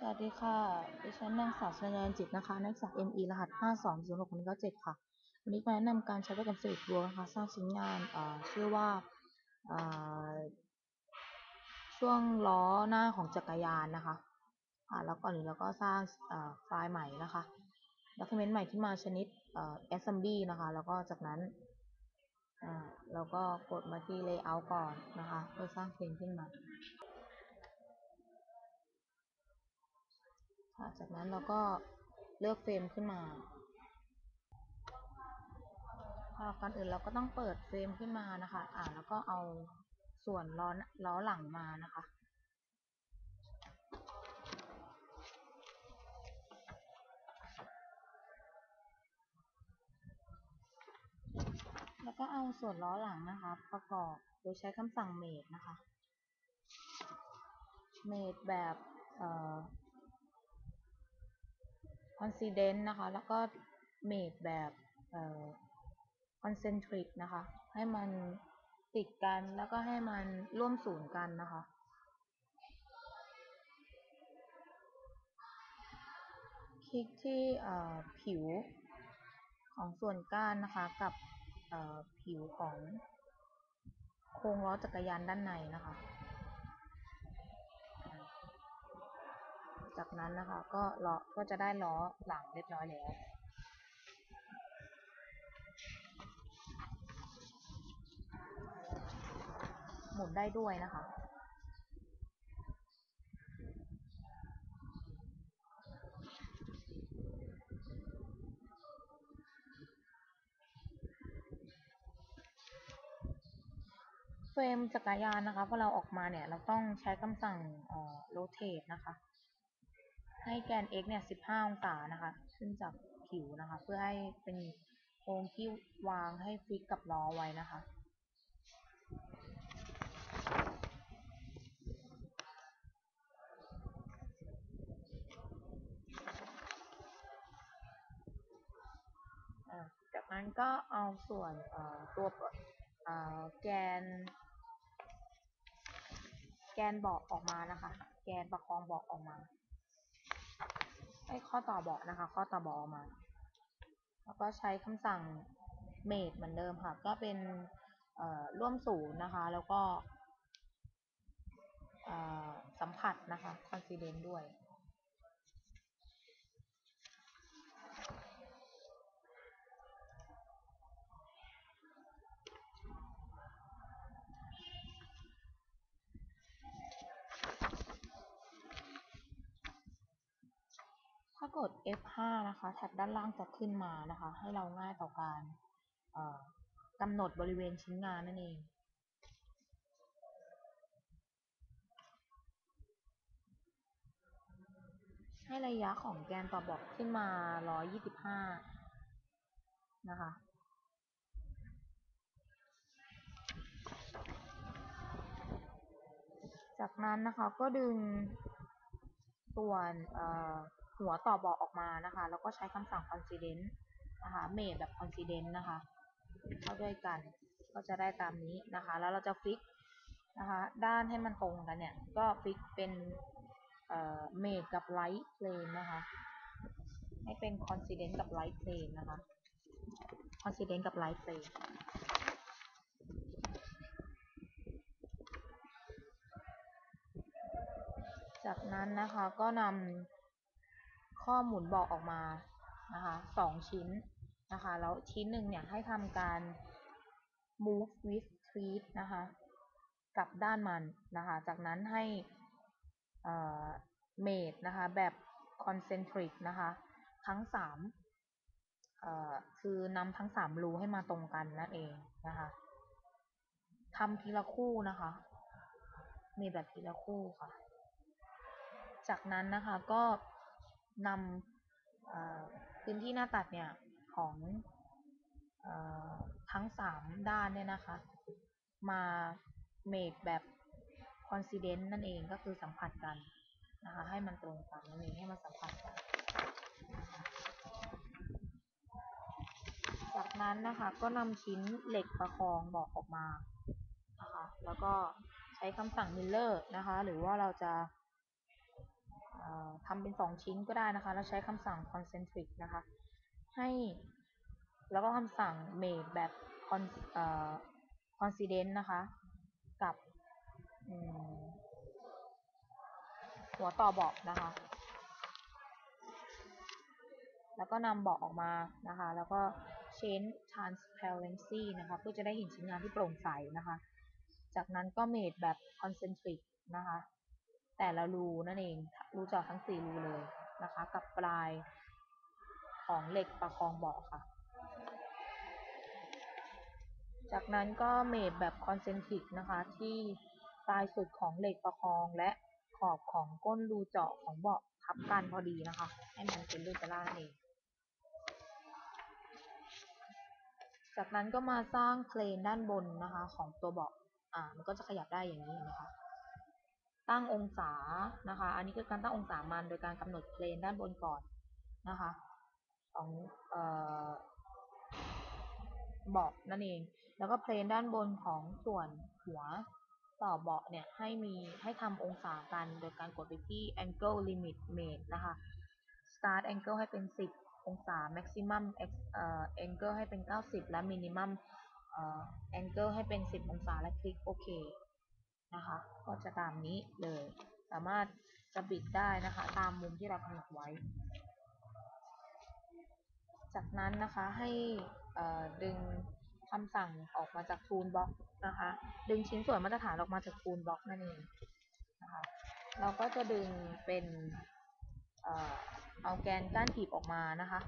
สวัสดีค่ะ ดิฉันนางสาวชนานจิตนะคะ นักศึกษา ME รหัส 520697ค่ะ วันนี้มาแนะนำการใช้โปรแกรม Civic Work นะคะ สร้างชิ้นงานชื่อว่า ช่วงล้อหน้าของจักรยานนะคะะแล้วก่อนอื่นเราก็สร้างไฟล์ใหม่นะคะ document ใหม่ที่มาชนิด assembly นะคะ แล้วก็จากนั้นเราก็กดมาที่ layout ก่อนนะคะ เพื่อสร้างเฟรมขึ้นมา จากนั้นเราก็เลือกเฟรมขึ้นมาก่อนอื่นเราก็ต้องเปิดเฟรมขึ้นมานะคะ อ่าแล้วก็เอาส่วนล้อล้อหลังมานะคะ แล้วก็เอาส่วนล้อหลังนะคะ ประกอบโดยใช้คำสั่ง made นะคะ made แบบเอ่อ coincident นะคะ แล้วก็ made แบบเอ่อ concentric นะคะ ให้มันติดกันแล้วก็ให้มันร่วมศูนย์กันนะคะ คลิกที่ผิวของส่วนก้านนะคะกับผิวของโครงล้อจักรยานด้านในนะคะ จากนั้นนะคะ ก็ล้อก็จะได้ล้อหลังเรียบร้อยแล้วหมุนได้ด้วยนะคะ เฟรมจักรยานนะคะพอเราออกมาเนี่ย เราต้องใช้คำสั่ง rotate นะคะ ให้แกน x เนี่ย 15 องศานะคะ ขึ้นจากผิวนะคะ เพื่อให้เป็นโค้งที่วางให้ฟิกกับล้อไว้นะคะ จากนั้นก็เอาส่วนตัวแกน แกนเบาะออกมานะคะ แกนประคองเบาะออกมา ให้ข้อต่อเบาะนะคะ ข้อต่อเบาะออกมา แล้วก็ใช้คำสั่ง made เหมือนเดิมค่ะ ก็เป็นร่วมศูนย์นะคะ แล้วก็สัมผัสนะคะ c o n c i d e n t ด้วยถ้ากด F5 นะคะแท็บด้านล่างจะขึ้นมานะคะ ให้เราง่ายต่อการกำหนดบริเวณชิ้นงานนั่นเองให้ระยะของแกนต่อบอกขึ้นมา 125 นะคะ จากนั้นนะคะก็ดึงส่วน หัวต่อบาะออกมานะคะ แล้วก็ใช้คำสั่ง coincident นะคะ m a d แบบ coincident นะคะ เข้าด้วยกัน ก็จะได้ตามนี้นะคะ แล้วเราจะฟิกนะคะ ด้านให้มันตรงกันเนี่ย ก็ฟิกเป็นเอ่อ made กับ light plane นะคะ ให้เป็น coincident กับ light plane นะคะ coincident กับ light plane จากนั้นนะคะก็นำ ข้อหมุนบอกออกมานะคะสองชิ้นนะคะแล้วชิ้นหนึ่งเนี่ยให้ทำการ move with tweet นะคะกลับด้านมันนะคะจากนั้นให้ made นะคะแบบ concentric นะคะทั้งสามคือนำทั้งสามรูให้มาตรงกันนั่นเองนะคะทำทีละคู่นะคะ มีแบบทีละคู่ค่ะ จากนั้นนะคะก็ นำพื้นที่หน้าตัดเนี่ยของอทั้งสามด้านเนี่ยนะคะ มาเมดแบบ coincident นั่นเองก็คือสัมผัสกันนะคะให้มันตรงกันนั่นเองให้มันสัมผัสกัน จากนั้นนะคะก็นำชิ้นเหล็กประคองบอกออกมานะคะแล้วก็ใช้คำสั่ง miller นะคะหรือว่าเราจะ ทำเป็นสองชิ้นก็ได้นะคะ แล้วใช้คำสั่ง concentric นะคะ ให้แล้วก็คำสั่ง made แบบ con coincident นะคะ กับหัวต่อเบาะนะคะ แล้วก็นำเบาะออกมานะคะ แล้วก็ change transparency นะคะ เพื่อจะได้เห็นชิ้นงานที่โปร่งใสนะคะ จากนั้นก็ made แบบ concentric นะคะ แต่ละรูนั่นเองรูเจาะทั้งสี่รูเลยนะคะ กับปลายของเหล็กประคองเบาะค่ะ จากนั้นก็ made แบบ concentric นะคะ ที่ปลายสุดของเหล็กประคองและขอบของก้นรูเจาะของเบาะทับกันพอดีนะคะ ให้มันเป็นรูปร่างนั่นเองจากนั้นก็มาสร้างเพลนด้านบนนะคะ ของตัวเบาะอ่า มันก็จะขยับได้อย่างนี้นะคะ ตั้งองศานะคะ อันนี้คือการตั้งองศามันโดยการกำหนดเพลนด้านบนก่อนนะคะของเอ่อเบาะนั่นเอง แล้วก็เพลนด้านบนของส่วนหัวต่อเบาะเนี่ยให้มีให้ทำองศากันโดยการกดไปที่ angle limit made นะคะ start angle ให้เป็น 10 องศา maximum angle ให้เป็น 90 และ minimum angle ให้เป็น 10 องศาและคลิกโอเค ก็จะตามนี้เลย สามารถจะบิดได้นะคะ ตามมุมที่เรากำหนดไว้ จากนั้นนะคะให้ดึงคำสั่งออกมาจาก Toolbox นะคะ ดึงชิ้นส่วนมาตรฐานออกมาจาก Toolbox นั่นเองนะคะเราก็จะดึงเป็นเอาแกนก้านถีบออกมานะคะ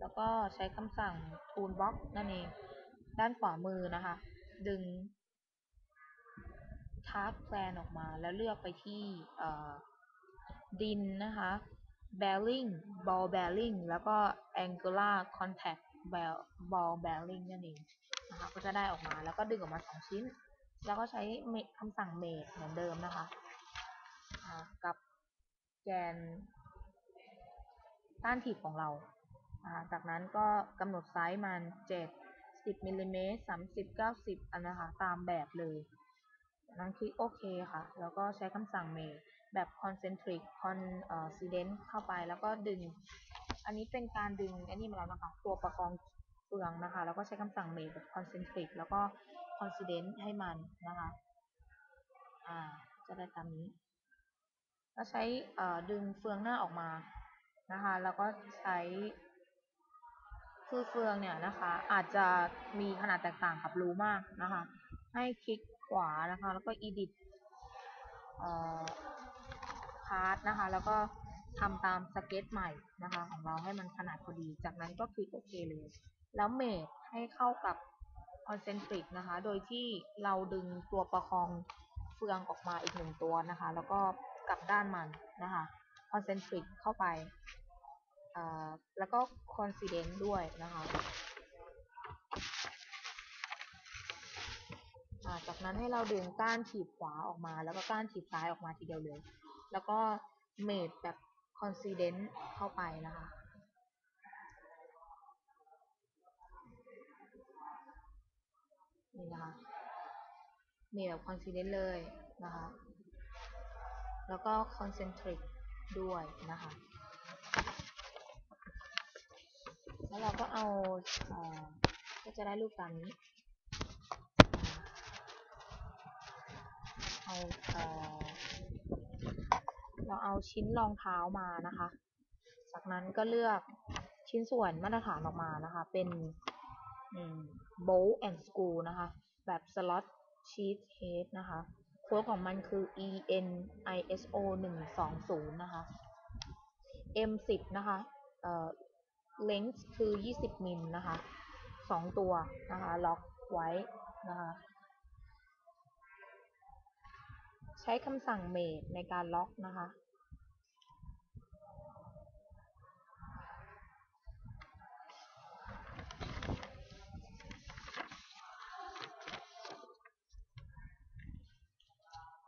แล้วก็ใช้คำสั่ง Toolbox นั่นเอง ด้านขวามือนะคะ ดึง Task Plan ออกมา แล้วเลือกไปที่ดินนะคะ bearing ball bearing แล้วก็ angular contact ball bearing นั่นเองนะคะ ก็จะได้ออกมา แล้วก็ดึงออกมาสองชิ้น แล้วก็ใช้คำสั่ง make เหมือนเดิมนะคะกับแกนต้านถีบของเรา จากนั้นก็กำหนดไซส์มัน 7 10มิลลิเมตร30 90 อันนะคะ ตามแบบเลย นั้นคลิกโอเคค่ะ แล้วก็ใช้คำสั่ง make แบบ concentric coincident เข้าไปแล้วก็ดึง อันนี้เป็นการดึงอันนี้มาแล้วนะคะ ตัวประกองเฟืองนะคะ แล้วก็ใช้คำสั่ง make แบบ concentric แล้วก็ coincident ให้มันนะคะ อ่า จะได้ตามนี้ก็ใช้ดึงเฟืองหน้าออกมานะคะ แล้วก็ใช้คือเฟืองเนี่ยนะคะ อาจจะมีขนาดแตกต่างกับรูมากนะคะ ให้คลิก ขวานะคะ แล้วก็ edit พาร์ทนะคะ แล้วก็ทำตามสเก็ตใหม่นะคะ ของเราให้มันขนาดพอดี จากนั้นก็คลิกโอเคเลย แล้วเมทให้เข้ากับคอนเซนทริกนะคะ โดยที่เราดึงตัวประคองเฟืองออกมาอีกหนึ่งตัวนะคะ แล้วก็กลับด้านมันนะคะคอนเซนทริกเข้าไป แล้วก็คอนฟิเดนต์ด้วยนะคะ จากนั้นให้เราดึงก้านถีบขวาออกมา แล้วก็ก้านถีบซ้ายออกมาทีเดียวเลย แล้วก็เมดแบบคอนซีเดนต์เข้าไปนะคะนี่นะคะเมดแบบคอนซีเดนต์เลยนะคะแล้วก็คอนเซนทริกด้วยนะคะ แล้วเราก็เอาก็จะได้รูปตามนี้ เอาเราเอาชิ้นรองเท้ามานะคะ จากนั้นก็เลือกชิ้นส่วนมาตรฐานออกมานะคะ เป็นโบลแอนด์สกูนะคะ แบบสล็อตชีสเฮดนะคะโค้ดของมันคือ ENISO 120 นะคะ M10 นะคะ เอ่อ length คือ 20 มิลนะคะสองตัวนะคะ ล็อกไว้นะคะใช้คำสั่ง make ในการล็อกนะคะ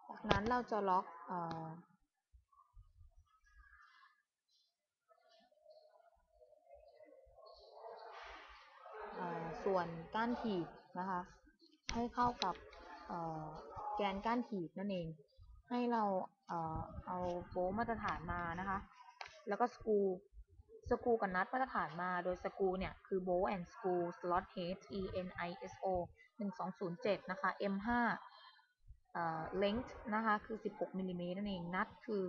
จากนั้นเราจะล็อกอส่วนก้านถีบนะคะ ให้เข้ากับแกนก้านถีบนั่นเอง ให้เราเอ่อเอาโบลต์มาตรฐานมานะคะ แล้วก็สกูสกูกับนัทมาตรฐานมา โดยสกูเนี่ย คือ bolt and screw slot head E N I S O 1207 นะคะ M 5 เอ่อ length นะคะ คือ 16มิลลิเมตรนั่นเอง นัทคือ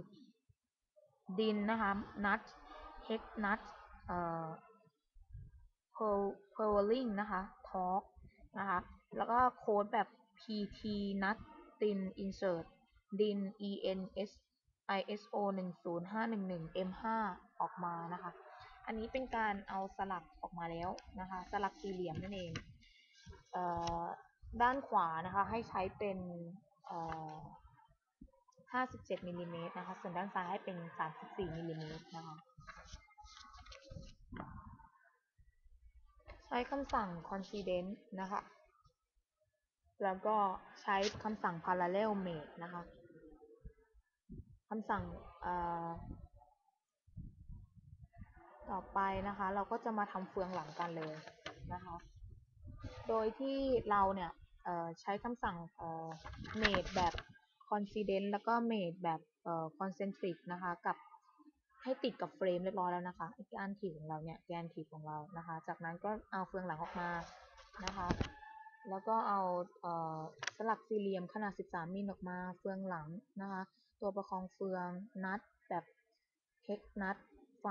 ดินนะคะ นัท hex นัทเอ่อ purling นะคะ torque นะคะ แล้วก็โค้ดแบบ PT nut tin insert ดิน ENS ISO 10511 M5 ออกมานะคะ อันนี้เป็นการเอาสลักออกมาแล้วนะคะ สลักสี่เหลี่ยมนั่นเองเอ่อด้านขวานะคะให้ใช้เป็นเอ่อ57มิลลิเมตรนะคะ ส่วนด้านซ้ายให้เป็น 34มิลลิเมตรนะคะ ใช้คำสั่ง confident นะคะ แล้วก็ใช้คำสั่ง parallel make นะคะ คำสั่งต่อไปนะคะ เราก็จะมาทำเฟืองหลังกันเลยนะคะ โดยที่เราเนี่ยใช้คำสั่ง made แบบ confident แล้วก็ made แบบ concentric นะคะ กับให้ติดกับเฟรมเรียบร้อยแล้วนะคะแกนถีของเราเนี่ยแกนถีของเรานะคะ จากนั้นก็เอาเฟืองหลังออกมานะคะ แล้วก็เอาเอสลักสี่เหลี่ยมขนาด 13 มิลออกมาเฟืองหลังนะคะ ตัวประคองเฟืองนัดแบบเฮกนัดไฟ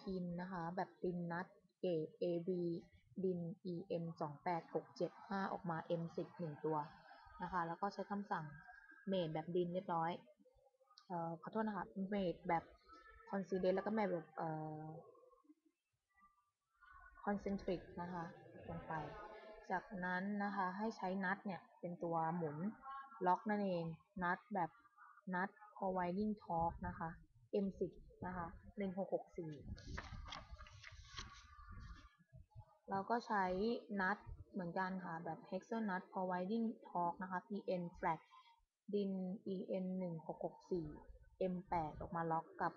พินนะคะ แบบดินนัดเกรด AB ดิน EM 2 8 6 7 5 ออกมา M 10 1 ตัวนะคะ แล้วก็ใช้คำสั่งเมดแบบดินเรียบร้อย เอ่อ ขอโทษนะคะ เมดแบบคอนซีเดนแล้วก็เมดแบบ เอ่อ คอนเซนทริกนะคะ ลงไป จากนั้นนะคะ ให้ใช้นัดเนี่ย เป็นตัวหมุนล็อกนั่นเอง นัดแบบนัด providing torque นะคะ M10 นะคะ1664 เราก็ใช้นัดเหมือนกันค่ะ แบบ hexer nut providing torque นะคะ PN flat ดิน EN 1664 M8 ออกมาล็อกกับ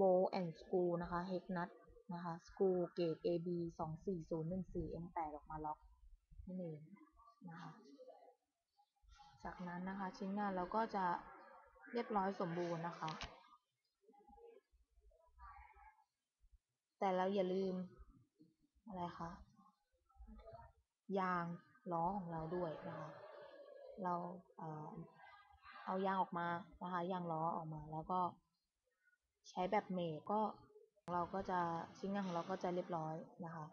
bow and screw นะคะ hex nut นะคะ screw เกรด AB 24014 M8 ออกมาล็อกนั่นเองนะคะจากนั้นนะคะชิ้นงานเราก็จะ เรียบร้อยสมบูรณ์นะคะ แต่เราอย่าลืม อะไรคะ ยางล้อของเราด้วยนะคะ เราเออเอายางออกมานะคะ ยางล้อออกมาแล้วก็ใช้แบบเมก็เราก็จะชิ้นงานของเราก็จะเรียบร้อยนะคะ